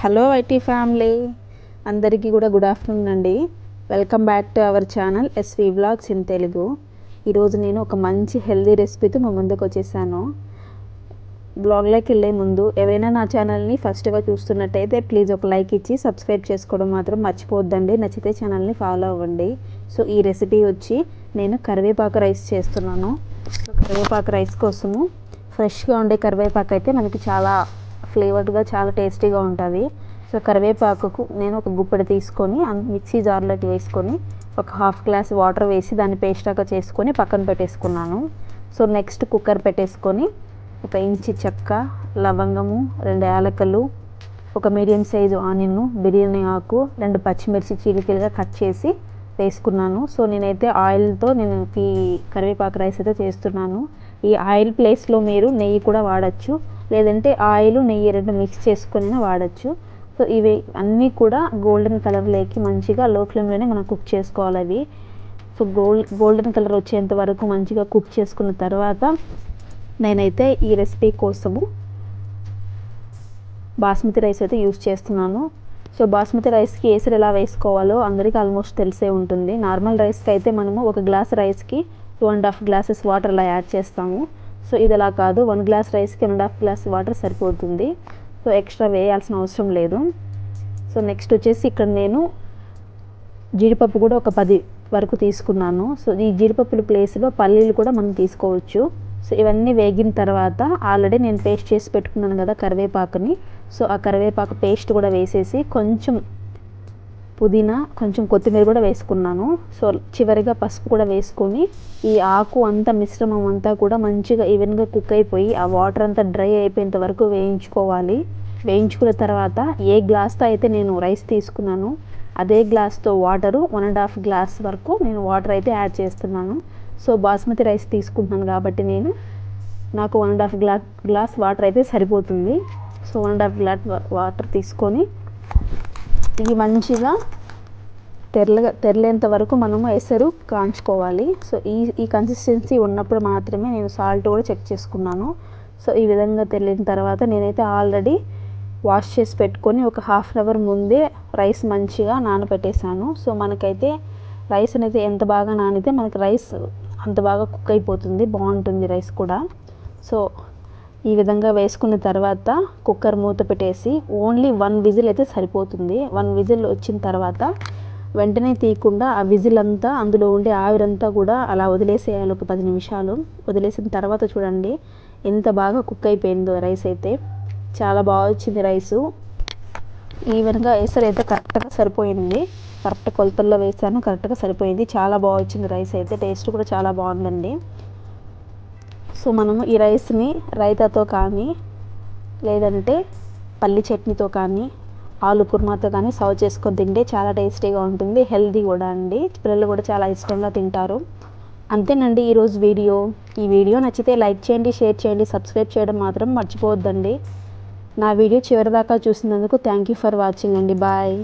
Hello IT family అందరికీ కూడా good afternoon అండి. Welcome back to our channel SV blogs in Telugu. ఈరోజు నేను ఒక మంచి హెల్దీ రెసిపీతో మా ముందుకు వచ్చేసాను. బ్లాగ్లోకి వెళ్ళే ముందు ఎవరైనా నా ఛానల్ని ఫస్ట్గా చూస్తున్నట్టయితే ప్లీజ్ ఒక లైక్ ఇచ్చి సబ్స్క్రైబ్ చేసుకోవడం మాత్రం మర్చిపోద్దండి నచ్చితే ఛానల్ని ఫాలో అవ్వండి. సో ఈ రెసిపీ వచ్చి నేను కరివేపాకు రైస్ చేస్తున్నాను. సో కరివేపాకు రైస్ కోసము ఫ్రెష్గా ఉండే కరివేపాకు అయితే మనకి చాలా ఫ్లేవర్డ్గా చాలా టేస్టీగా ఉంటుంది. సో కరివేపాకుకు నేను ఒక గుప్పెడు తీసుకొని మిక్సీ జార్లోకి వేసుకొని ఒక హాఫ్ గ్లాస్ వాటర్ వేసి దాన్ని పేస్టాగా చేసుకొని పక్కన పెట్టేసుకున్నాను. సో నెక్స్ట్ కుక్కర్ పెట్టేసుకొని ఒక ఇంచి చెక్క లవంగము రెండు యాలకలు ఒక మీడియం సైజు ఆనియన్ బిర్యానీ ఆకు రెండు పచ్చిమిర్చి చీలికలుగా కట్ చేసి వేసుకున్నాను. సో నేనైతే ఆయిల్తో నేను ఈ కరివేపాకు రైస్ అయితే చేస్తున్నాను. ఈ ఆయిల్ ప్లేస్లో మీరు నెయ్యి కూడా వాడచ్చు. లేదంటే ఆయిల్ నెయ్యి రెండు మిక్స్ చేసుకొని వాడచ్చు. సో ఇవి అన్నీ కూడా గోల్డెన్ కలర్లోకి మంచిగా లో ఫ్లేమ్లోనే మనం కుక్ చేసుకోవాలి అవి. సో గోల్డ్ గోల్డెన్ కలర్ వచ్చేంత వరకు మంచిగా కుక్ చేసుకున్న తర్వాత నేనైతే ఈ రెసిపీ కోసము బాస్మతి రైస్ అయితే యూస్ చేస్తున్నాను. సో బాస్మతి రైస్కి ఏసరి ఎలా వేసుకోవాలో అందరికీ ఆల్మోస్ట్ తెలిసే ఉంటుంది. నార్మల్ రైస్కి అయితే మనము ఒక గ్లాస్ రైస్కి two and half glasses water అలా యాడ్ చేస్తాము. సో ఇది అలా కాదు వన్ గ్లాస్ రైస్కి one and half glass water సరిపోతుంది. సో ఎక్స్ట్రా వేయాల్సిన అవసరం లేదు. సో నెక్స్ట్ వచ్చేసి ఇక్కడ నేను జీడిపప్పు కూడా ఒక పది వరకు తీసుకున్నాను. సో ఈ జీడిపప్పుల ప్లేస్లో పల్లీలు కూడా మనం తీసుకోవచ్చు. సో ఇవన్నీ వేగిన తర్వాత ఆల్రెడీ నేను పేస్ట్ చేసి పెట్టుకున్నాను కదా కరివేపాకుని. సో ఆ కరివేపాకు పేస్ట్ కూడా వేసేసి కొంచెం పుదీనా కొంచెం కొత్తిమీర కూడా వేసుకున్నాను. సో చివరిగా పసుపు కూడా వేసుకొని ఈ ఆకు అంతా మిశ్రమం అంతా కూడా మంచిగా ఈవెన్గా కుక్ అయిపోయి ఆ వాటర్ అంతా డ్రై అయిపోయేంత వరకు వేయించుకోవాలి. వేయించుకున్న తర్వాత ఏ గ్లాస్తో అయితే నేను రైస్ తీసుకున్నాను అదే గ్లాస్తో water one and half glass వరకు నేను వాటర్ అయితే యాడ్ చేస్తున్నాను. సో బాస్మతి రైస్ తీసుకుంటున్నాను కాబట్టి నేను నాకు one and half glass glass water అయితే సరిపోతుంది. So one and half glass water తీసుకొని ఇవి మంచిగా తెల్లగా తెరలేంత వరకు మనము ఎసరు కాంచుకోవాలి. సో ఈ ఈ కన్సిస్టెన్సీ ఉన్నప్పుడు మాత్రమే నేను సాల్ట్ కూడా చెక్ చేసుకున్నాను. సో ఈ విధంగా తెరిలిన తర్వాత నేనైతే ఆల్రెడీ వాష్ చేసి పెట్టుకొని ఒక హాఫ్ అన్ అవర్ ముందే రైస్ మంచిగా నానబెట్టేశాను సో మనకైతే రైస్ అనేది ఎంత బాగా నానితే మనకి రైస్ అంత బాగా కుక్ అయిపోతుంది. బాగుంటుంది రైస్ కూడా. సో ఈ విధంగా వేసుకున్న తర్వాత కుక్కర్ మూత పెట్టేసి ఓన్లీ వన్ విజిల్ అయితే సరిపోతుంది. వన్ విజిల్ వచ్చిన తర్వాత వెంటనే తీయకుండా ఆ విజిల్ అంతా అందులో ఉండే ఆవిరంతా కూడా అలా వదిలేసేయాలి ఒక పది నిమిషాలు. వదిలేసిన తర్వాత చూడండి ఎంత బాగా కుక్ అయిపోయిందో రైస్ అయితే. చాలా బాగా వచ్చింది రైసు. ఈవెన్గా వేసరి అయితే కరెక్ట్గా సరిపోయింది. కరెక్ట్ కొలతల్లో వేసాను కరెక్ట్గా సరిపోయింది. చాలా బాగా వచ్చింది రైస్ అయితే. టేస్ట్ కూడా చాలా బాగుందండి. సో మనము ఈ రైస్ని రైతాతో కానీ లేదంటే పల్లి చట్నీతో కానీ ఆలు కుర్మాతో కానీ సర్వ్ చేసుకొని తింటే చాలా టేస్టీగా ఉంటుంది హెల్తీ కూడా అండి. పిల్లలు కూడా చాలా ఇష్టంగా తింటారు. అంతేనండి ఈరోజు వీడియో. ఈ వీడియో నచ్చితే లైక్ చేయండి షేర్ చేయండి సబ్స్క్రైబ్ చేయడం మాత్రం మర్చిపోవద్దండి. నా వీడియో చివరిదాకా చూసినందుకు థ్యాంక్ యూ ఫర్ వాచింగ్ అండి. బాయ్.